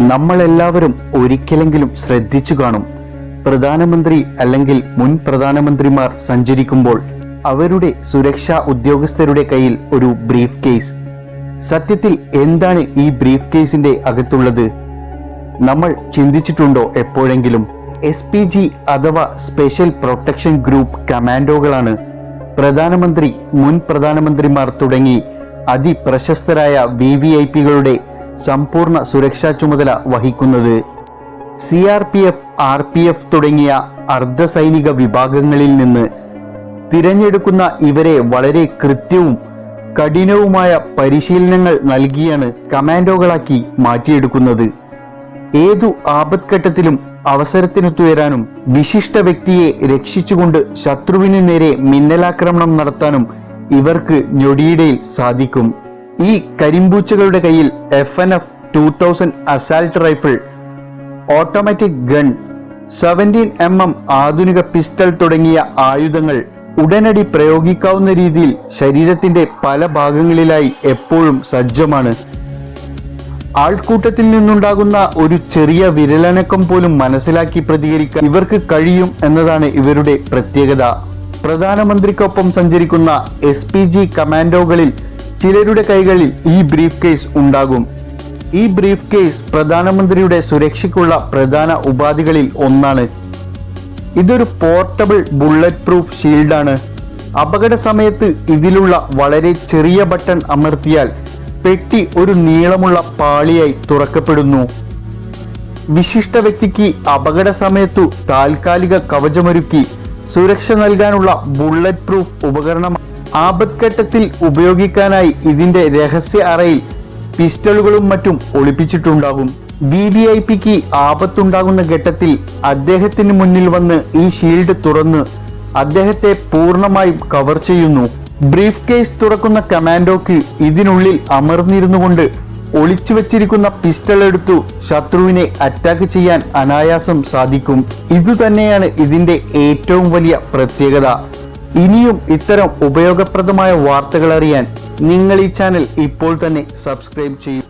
നമ്മളെല്ലാവരും ഒരിക്കലെങ്കിലും ശ്രദ്ധിച്ചു കാണും. പ്രധാനമന്ത്രി അല്ലെങ്കിൽ മുൻ പ്രധാനമന്ത്രിമാർ സഞ്ചരിക്കുമ്പോൾ അവരുടെ സുരക്ഷാ ഉദ്യോഗസ്ഥരുടെ കയ്യിൽ ഒരു ബ്രീഫ് കേസ്. സത്യത്തിൽ എന്താണ് ഈ ബ്രീഫ് കേസിന്റെ അകത്തുള്ളത്? നമ്മൾ ചിന്തിച്ചിട്ടുണ്ടോ എപ്പോഴെങ്കിലും? എസ് പി ജി അഥവാ സ്പെഷ്യൽ പ്രൊട്ടക്ഷൻ ഗ്രൂപ്പ് കമാൻഡോകളാണ് പ്രധാനമന്ത്രി മുൻ പ്രധാനമന്ത്രിമാർ തുടങ്ങി അതിപ്രശസ്തരായ വി വി ഐ പികളുടെ സമ്പൂർണ സുരക്ഷാ ചുമതല വഹിക്കുന്നത് C R P F R P F തുടങ്ങിയ അർദ്ധസൈനിക വിഭാഗങ്ങളിൽ നിന്ന് തിരഞ്ഞെടുക്കുന്ന ഇവരെ വളരെ കൃത്യവും കഠിനവുമായ പരിശീലനങ്ങൾ നൽകിയാണ് കമാൻഡോകളാക്കി മാറ്റിയെടുക്കുന്നത്. ഏതു ആപത്ഘട്ടത്തിലും അവസരത്തിനൊത്തുയരാനും വിശിഷ്ട വ്യക്തിയെ രക്ഷിച്ചുകൊണ്ട് ശത്രുവിന് നേരെ മിന്നലാക്രമണം നടത്താനും ഇവർക്ക് ഞൊടിയിടയിൽ സാധിക്കും. ഈ കരിമ്പൂച്ചകളുടെ കയ്യിൽ F N F two thousand assault rifle automatic gun seventeen M M ആധുനിക പിസ്റ്റൾ തുടങ്ങിയ ആയുധങ്ങൾ ഉടനടി പ്രയോഗിക്കാവുന്ന രീതിയിൽ ശരീരത്തിന്റെ പല ഭാഗങ്ങളിലായി എപ്പോഴും സജ്ജമാണ്. ആൾക്കൂട്ടത്തിൽ നിന്നുണ്ടാകുന്ന ഒരു ചെറിയ വിരലനക്കം പോലും മനസ്സിലാക്കി പ്രതികരിക്കാൻ ഇവർക്ക് കഴിയും എന്നതാണ് ഇവരുടെ പ്രത്യേകത. പ്രധാനമന്ത്രിക്കൊപ്പം സഞ്ചരിക്കുന്ന എസ് പി ജി കമാൻഡോകളിൽ ചിലരുടെ കൈകളിൽ ഈ ബ്രീഫ് കേസ് ഉണ്ടാകും. ഈ ബ്രീഫ് കേസ് പ്രധാനമന്ത്രിയുടെ സുരക്ഷയ്ക്കുള്ള പ്രധാന ഉപാധികളിൽ ഒന്നാണ്. ഇതൊരു പോർട്ടബിൾ ബുള്ളറ്റ് പ്രൂഫ് ഷീൽഡാണ്. അപകട സമയത്ത് ഇതിലുള്ള വളരെ ചെറിയ ബട്ടൺ അമർത്തിയാൽ പെട്ടി ഒരു നീളമുള്ള പാളിയായി തുറക്കപ്പെടുന്നു. വിശിഷ്ട വ്യക്തിക്ക് അപകട സമയത്തു താൽക്കാലിക കവചമൊരുക്കി സുരക്ഷ നൽകാനുള്ള ബുള്ളറ്റ് പ്രൂഫ് ഉപകരണം ആപത്ഘട്ടത്തിൽ ഉപയോഗിക്കാനായി ഇതിന്റെ രഹസ്യ അറയിൽ പിസ്റ്റളുകളും മറ്റും ഒളിപ്പിച്ചിട്ടുണ്ടാകും. വി വി ഐ പിക്ക് ആപത്തുണ്ടാകുന്ന ഘട്ടത്തിൽ അദ്ദേഹത്തിന് മുന്നിൽ വന്ന് ഈ ഷീൽഡ് തുറന്ന് അദ്ദേഹത്തെ പൂർണമായും കവർ ചെയ്യുന്നു. ബ്രീഫ് കേസ് തുറക്കുന്ന കമാൻഡോക്ക് ഇതിനുള്ളിൽ അമർന്നിരുന്നു കൊണ്ട് ഒളിച്ചു വച്ചിരിക്കുന്ന പിസ്റ്റൾ എടുത്തു ശത്രുവിനെ അറ്റാക്ക് ചെയ്യാൻ അനായാസം സാധിക്കും. ഇതുതന്നെയാണ് ഇതിന്റെ ഏറ്റവും വലിയ പ്രത്യേകത. ഇനിയും ഇത്തരം ഉപയോഗപ്രദമായ വാർത്തകൾ അറിയാൻ നിങ്ങൾ ഈ ചാനൽ ഇപ്പോൾ തന്നെ സബ്സ്ക്രൈബ് ചെയ്യും.